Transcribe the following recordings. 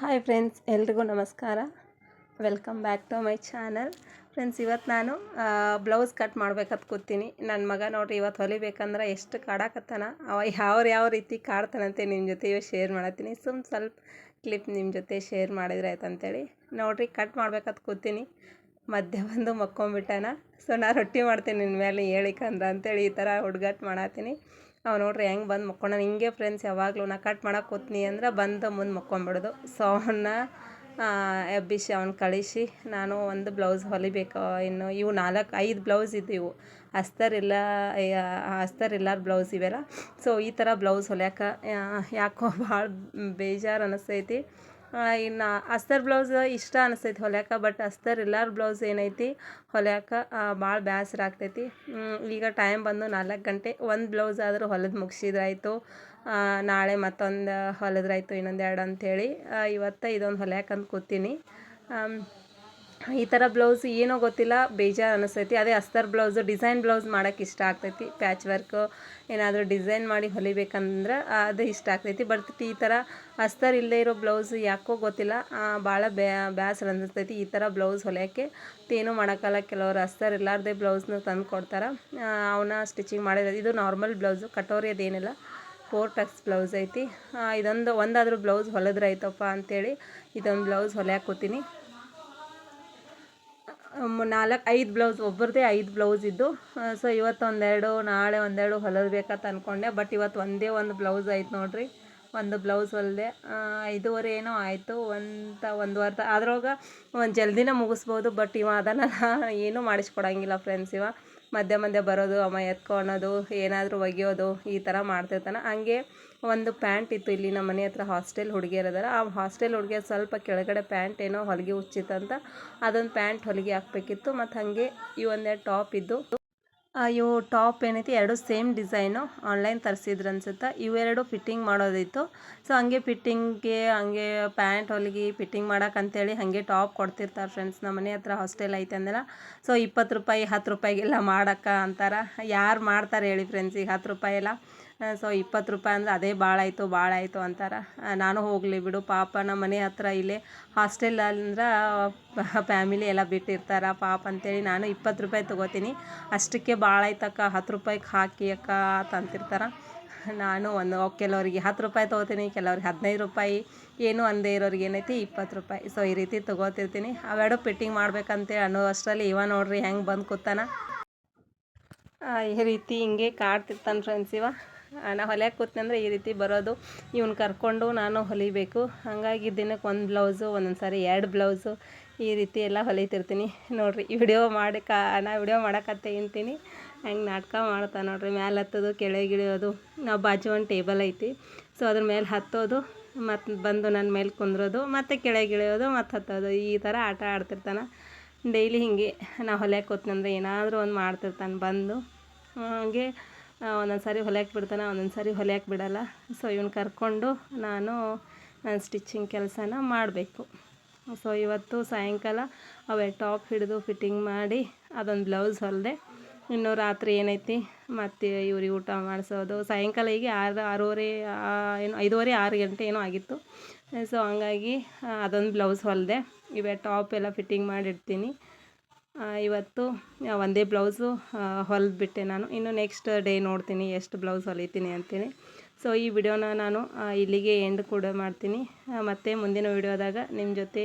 Hi friends ಎಲ್ರಿಗೂ ನಮಸ್ಕಾರ. Welcome back to my channel friends ಇವತ್ತು ನಾನು ಬ್ಲೌಸ್ ಕಟ್ ಮಾಡ್ಬೇಕಂತ ಕೂತೀನಿ. ನನ್ನ ಮಗ ನೋಡ್ರಿ ಇವತ್ತು ಹೊಲಿಬೇಕಂದ್ರೆ ಎಷ್ಟು ಕಾಡಾಕತ್ತಾನ. ಅವ ಯಾವ ಯಾವ ರೀತಿ ಕಾಡ್ತಾನಂತೆ ನಿಮ್ಮ ಜೊತೆ ಇವತ್ತು ಶೇರ್ ಮಾಡತ್ತೀನಿ. ಸುಮ್ಮ ಸ್ವಲ್ಪ ಕ್ಲಿಪ್ ನಿಮ್ಮ ಜೊತೆ ಶೇರ್ ಮಾಡಿದ್ರೆ ಆಯ್ತು ಅಂತೇಳಿ ನೋಡ್ರಿ ಕಟ್ ಮಾಡ್ಬೇಕಂತ ಕೂತೀನಿ. ಮಧ್ಯ ಬಂದು ಮಕ್ಕೊಂಬಿಟ್ಟಾನ. ಸೊ, ನಾ ರೊಟ್ಟಿ ಮಾಡ್ತೀನಿ ನಿನ್ನ ಮೇಲೆ ಹೇಳಿಕಂದ ಅಂತೇಳಿ ಈ ಥರ ಹುಡುಗಾಟ ಮಾಡತ್ತೀನಿ ಅವ ನೋಡ್ರಿ ಹೆಂಗೆ ಬಂದು ಮಕ್ಕೊಂಡ ಹಿಂಗೆ ಫ್ರೆಂಡ್ಸ್ ಯಾವಾಗಲೂ ನಾ ಕಟ್ ಮಾಡೋಕೆ ಕೂತ್ನಿ ಅಂದ್ರೆ ಬಂದು ಮುಂದೆ ಮಕ್ಕೊಂಬಿಡೋದು. ಸೊ ಅವನ್ನ ಎಬ್ಬಿಸಿ, ಅವ್ನ ಕಳಿಸಿ. ನಾನು ಒಂದು ಬ್ಲೌಸ್ ಹೊಲಿಬೇಕು. ಇನ್ನು ಇವು ನಾಲ್ಕು, ಐದು ಬ್ಲೌಸ್ ಇದ್ದು ಇವು. ಅಸ್ತರ್ ಇಲ್ಲ ಅಸ್ತರ್ ಇಲ್ಲಾರ ಬ್ಲೌಸ್ ಇವೆಲ್ಲ. ಸೊ, ಈ ಥರ ಬ್ಲೌಸ್ ಹೊಲ್ಯಾಕ ಯಾಕೋ ಭಾಳ ಬೇಜಾರು ಅನಿಸ್ತೈತಿ. ಇನ್ನು ಅಸ್ತರ್ ಬ್ಲೌಸ್ ಇಷ್ಟ ಅನಿಸ್ತೈತಿ ಹೊಲ್ಯಾಕ ಬಟ್ ಅಸ್ತರ್ ಎಲ್ಲರ ಬ್ಲೌಸ್ ಏನೈತಿ ಹೊಲ್ಯಾಕ ಭಾಳ ಬೇಸರ ಆಗ್ತೈತಿ. ಈಗ ಟೈಮ್ ಬಂದು ನಾಲ್ಕು ಗಂಟೆ, ಒಂದು ಬ್ಲೌಸ್ ಆದರೂ ಹೊಲದ ಮುಗಿಸಿದ್ರಾಯ್ತು. ನಾಳೆ ಮತ್ತೊಂದು ಹೊಲದ್ರಾಯ್ತು ಇನ್ನೊಂದು ಎರಡು ಅಂಥೇಳಿ ಇವತ್ತು ಇದೊಂದು ಹೊಲ್ಯಾಕಂತ ಕೂತೀನಿ. ಈ ಥರ ಬ್ಲೌಸ್ ಏನೋ ಗೊತ್ತಿಲ್ಲ, ಬೇಜಾರು ಅನಿಸ್ತೈತಿ ಅದೇ ಅಸ್ತರ್ ಬ್ಲೌಸ್, ಡಿಸೈನ್ ಬ್ಲೌಸ್ ಮಾಡೋಕೆ ಇಷ್ಟ ಆಗ್ತೈತಿ. ಪ್ಯಾಚ್ ವರ್ಕು ಏನಾದರೂ ಡಿಸೈನ್ ಮಾಡಿ ಹೊಲಿಬೇಕಂದ್ರೆ ಅದು ಇಷ್ಟ ಆಗ್ತೈತಿ. ಬಟ್ ಈ ಥರ ಅಸ್ತರ್ ಇಲ್ಲದೇ ಇರೋ ಬ್ಲೌಸ್ ಯಾಕೋ ಗೊತ್ತಿಲ್ಲ. ಭಾಳ ಬ್ಯಾಸರ ಅನಿಸ್ತೈತಿ ಈ ಥರ ಬ್ಲೌಸ್ ಹೊಲಿಯೋಕ್ಕೆ ಏನೂ ಮಾಡೋಕ್ಕಲ್ಲ ಕೆಲವರು ಅಸ್ತರ್ ಇಲ್ಲಾರ್ದೆ ಬ್ಲೌಸ್ನ ತಂದು ಕೊಡ್ತಾರೆ. ಅವನ್ನ ಸ್ಟಿಚಿಂಗ್ ಮಾಡಿದ ಇದು ನಾರ್ಮಲ್ ಬ್ಲೌಸು ಕಟೋರಿ ಅದೇನಿಲ್ಲ ಫೋರ್ ಟಕ್ಸ್ ಬ್ಲೌಸ್ ಐತಿ. ಇದೊಂದು, ಒಂದಾದರೂ ಬ್ಲೌಸ್ ಹೊಲಿದ್ರೆ ಆಯ್ತಪ್ಪ ಅಂಥೇಳಿ ಇದೊಂದು ಬ್ಲೌಸ್ ಹೊಲಿಯಾಕೋತೀನಿ ನಾಲ್ಕು, ಐದು ಬ್ಲೌಸ್ ಒಬ್ಬರದೇ ಐದು ಬ್ಲೌಸ್ ಇದ್ದು ಸೊ ಇವತ್ತು ಒಂದೆರಡು ನಾಳೆ ಒಂದೆರಡು ಹೊಲಿಬೇಕಂತ ಅಂದ್ಕೊಂಡೆ ಬಟ್ ಇವತ್ತು ಒಂದೇ ಒಂದು ಬ್ಲೌಸ್ ಆಯ್ತು ನೋಡಿರಿ. ಒಂದು ಬ್ಲೌಸ್ ಹೊಲಿದೆ ಐದೂವರೆ ಏನೋ ಆಯಿತು ಒಂದು ಒಂದು ವಾರದ ಅದ್ರೊಳಗೆ ಒಂದು ಜಲ್ದಿನೇ ಮುಗಿಸ್ಬೋದು ಬಟ್ ಇವ ಅದನ್ನೆಲ್ಲ ಏನೂ ಮಾಡಿಸ್ಕೊಡಂಗಿಲ್ಲ ಫ್ರೆಂಡ್ಸ್ ಇವ. ಮಧ್ಯೆ ಮಧ್ಯೆ ಬರೋದು, ಅಮ್ಮ ಎತ್ಕೊಳೋದು, ಏನಾದರೂ ಒಗೆಯೋದು, ಈ ಥರ ಮಾಡ್ತಿರ್ತಾನೆ. ಹಂಗೆ ಒಂದು ಪ್ಯಾಂಟ್ ಇತ್ತು ಇಲ್ಲಿ ನಮ್ಮ ಮನೆ ಹತ್ರ, ಹಾಸ್ಟೆಲ್ ಹುಡುಗಿಯರದಾರ ಆ ಹಾಸ್ಟೆಲ್ ಹುಡುಗಿಯರು ಸ್ವಲ್ಪ ಕೆಳಗಡೆ ಪ್ಯಾಂಟ್ ಏನೋ ಹೊಲಿಗೆ ಹುಚ್ಚಿತ್ತಂತ ಅದೊಂದು ಪ್ಯಾಂಟ್ ಹೊಲಿಗೆ ಹಾಕ್ಬೇಕಿತ್ತು. ಮತ್ತು ಹಾಗೆ ಈ ಒಂದೆರಡು ಟಾಪ್ ಇದ್ದು ಇವು ಟಾಪ್ ಏನೈತಿ ಎರಡು ಸೇಮ್ ಡಿಸೈನು ಆನ್ಲೈನ್ ತರಿಸಿದ್ರು ಅನ್ಸುತ್ತೆ. ಇವೆರಡು ಫಿಟ್ಟಿಂಗ್ ಮಾಡೋದಿತ್ತು. ಸೊ, ಹಂಗೆ ಫಿಟ್ಟಿಂಗ್ಗೆ, ಹಂಗೆ ಪ್ಯಾಂಟ್ ಹೊಲಿಗೆ ಫಿಟ್ಟಿಂಗ್ ಮಾಡೋಕ್ಕಂತೇಳಿ ಹಾಗೆ ಟಾಪ್ ಕೊಡ್ತಿರ್ತಾರೆ ಫ್ರೆಂಡ್ಸ್. ನಮ್ಮ ಮನೆ ಹತ್ರ ಹಾಸ್ಟೆಲ್ ಐತೆ ಅಂದೆಲ್ಲ. ಸೊ, ಇಪ್ಪತ್ತು ರೂಪಾಯಿ, ಹತ್ತು ರೂಪಾಯಿಗೆಲ್ಲ ಮಾಡೋಕ್ಕ ಅಂತಾರೆ. ಯಾರು ಮಾಡ್ತಾರೆ ಹೇಳಿ ಫ್ರೆಂಡ್ಸ್ ಈಗ ಹತ್ತು ರೂಪಾಯಿ ಎಲ್ಲ. ಸೊ ಇಪ್ಪತ್ತು ರೂಪಾಯಿ ಅಂದ್ರೆ ಅದೇ ಭಾಳ ಆಯಿತು ಭಾಳ ಆಯಿತು ಅಂತಾರೆ. ನಾನು ಹೋಗಲಿ ಬಿಡು, ಪಾಪ ನಮ್ಮ ಮನೆ ಹತ್ರ ಇಲ್ಲೇ ಹಾಸ್ಟೆಲ್ ಅಂದ್ರೆ ಫ್ಯಾಮಿಲಿ ಎಲ್ಲ ಬಿಟ್ಟಿರ್ತಾರೆ, ಪಾಪ ಅಂತೇಳಿ ನಾನು ಇಪ್ಪತ್ತು ರೂಪಾಯಿ ತೊಗೋತೀನಿ. ಅಷ್ಟಕ್ಕೆ ಭಾಳ ಆಯ್ತಕ್ಕ ಹತ್ತು ರೂಪಾಯಿಗೆ ಹಾಕಿ ಅಕ್ಕ ಅಂತಿರ್ತಾರೆ ನಾನು ಒಂದು ಕೆಲವರಿಗೆ ಹತ್ತು ರೂಪಾಯಿ ತೊಗೋತೀನಿ, ಕೆಲವ್ರಿಗೆ ಹದಿನೈದು ರೂಪಾಯಿ, ಏನು ಅಂದೇ ಇರೋರಿಗೆ ಏನೈತಿ ಇಪ್ಪತ್ತು ರೂಪಾಯಿ. ಸೊ ಈ ರೀತಿ ತೊಗೋತಿರ್ತೀನಿ. ಅವೆರಡು ಫಿಟ್ಟಿಂಗ್ ಮಾಡ್ಬೇಕಂತೇಳಿ ಅನ್ನೋ ಅಷ್ಟರಲ್ಲಿ ಇವ ನೋಡ್ರಿ ಹೆಂಗೆ ಬಂದು ಕೂತಾನ. ಈ ರೀತಿ ಹಿಂಗೆ ಕಾಡ್ತಿರ್ತಾನೆ ಫ್ರೆಂಡ್ಸ್ ಇವ. ನಾ ಹೊಲಿಯಕ್ಕೆ ಕೂತ್ನಂದ್ರೆ ಈ ರೀತಿ ಬರೋದು. ಇವ್ನ ಕರ್ಕೊಂಡು ನಾನು ಹೊಲಿಬೇಕು. ಹಾಗಾಗಿ ದಿನಕ್ಕೆ ಒಂದು ಬ್ಲೌಸು, ಒಂದೊಂದು ಸಾರಿ ಎರಡು ಬ್ಲೌಸು ಈ ರೀತಿ ಎಲ್ಲ ಹೊಲಿತಿರ್ತೀನಿ. ನೋಡಿರಿ, ವಿಡಿಯೋ ಮಾಡಿ ಕಾ, ನಾ ವಿಡಿಯೋ ಮಾಡೋಕತ್ತೆ ಇಂತೀನಿ ಹೆಂಗೆ ನಾಟಕ ಮಾಡ್ತಾ ನೋಡಿರಿ ಮೇಲೆ ಹತ್ತೋದು ಕೆಳಗಿಳಿಯೋದು ನಾವು ಬಾಜು ಒಂದು ಟೇಬಲ್ ಐತಿ. ಸೊ ಅದ್ರ ಮೇಲೆ ಹತ್ತೋದು ಮತ್ತು ಬಂದು ನನ್ನ ಮೇಲೆ ಕುಂದ್ರೋದು, ಮತ್ತು ಕೆಳಗೆ ಇಳಿಯೋದು ಮತ್ತು ಹತ್ತೋದು. ಈ ಥರ ಆಟ ಆಡ್ತಿರ್ತಾನೆ. ಡೈಲಿ ಹಿಂಗೆ ನಾ ಹೊಲಿಯಕ್ಕೆ ಕೂತ್ನಂದ್ರೆ ಏನಾದರೂ ಒಂದು ಮಾಡ್ತಿರ್ತಾನೆ ಬಂದು. ಹಾಗೆ ಒಂದೊಂದು ಸಾರಿ ಹೊಲಿಯಕ್ಕೆ ಬಿಡ್ತಾನೆ ಒಂದೊಂದು ಸಾರಿ ಹೊಲಿಯಕ್ಕೆ ಬಿಡಲ್ಲ ಸೊ ಇವನು ಕರ್ಕೊಂಡು ನಾನು ನನ್ನ ಸ್ಟಿಚಿಂಗ್ ಕೆಲಸನ ಮಾಡಬೇಕು. ಸೊ ಇವತ್ತು ಸಾಯಂಕಾಲ ಅವೇ ಟಾಪ್ ಹಿಡಿದು ಫಿಟ್ಟಿಂಗ್ ಮಾಡಿ, ಅದೊಂದು ಬ್ಲೌಸ್ ಹೊಲಿದೆ. ಇನ್ನು ರಾತ್ರಿ ಏನೈತಿ? ಮತ್ತು ಇವ್ರಿಗೆ ಊಟ ಮಾಡಿಸೋದು. ಸಾಯಂಕಾಲ ಈಗ ಆರು, ಆರೂವರೆ ಏನು, ಐದೂವರೆ, ಆರು ಗಂಟೆ ಏನೋ ಆಗಿತ್ತು. ಸೊ ಹಂಗಾಗಿ ಅದೊಂದು ಬ್ಲೌಸ್ ಹೊಲಿದೆ. ಇವೇ ಟಾಪ್ ಎಲ್ಲ ಫಿಟ್ಟಿಂಗ್ ಮಾಡಿಡ್ತೀನಿ. ಇವತ್ತು ಒಂದೇ ಬ್ಲೌಸು ಹೊಲಿದ್ಬಿಟ್ಟೆ ನಾನು. ಇನ್ನು ನೆಕ್ಸ್ಟ್ ಡೇ ನೋಡ್ತೀನಿ ಎಷ್ಟು ಬ್ಲೌಸ್ ಹೊಲಿತೀನಿ ಅಂತೀನಿ. ಸೊ ಈ ವಿಡಿಯೋನ ನಾನು ಇಲ್ಲಿಗೆ ಎಂಡ್ ಕೂಡ ಮಾಡ್ತೀನಿ. ಮತ್ತು ಮುಂದಿನ ವಿಡಿಯೋದಾಗ ನಿಮ್ಮ ಜೊತೆ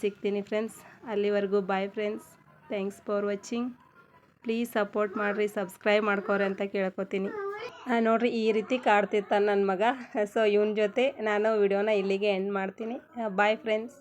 ಸಿಗ್ತೀನಿ ಫ್ರೆಂಡ್ಸ್ ಅಲ್ಲಿವರೆಗೂ bye friends thanks for watching please support ಮಾಡಿರಿ ಸಬ್ಸ್ಕ್ರೈಬ್ ಮಾಡ್ಕೋರಿ ಅಂತ ಕೇಳ್ಕೊತೀನಿ. ನೋಡಿರಿ, ಈ ರೀತಿ ಕಾಡ್ತಿರ್ತಾನೆ ನನ್ನ ಮಗ. ಸೊ ಇವನ ಜೊತೆ ನಾನು ವಿಡಿಯೋನ ಇಲ್ಲಿಗೆ ಎಂಡ್ ಮಾಡ್ತೀನಿ. Bye friends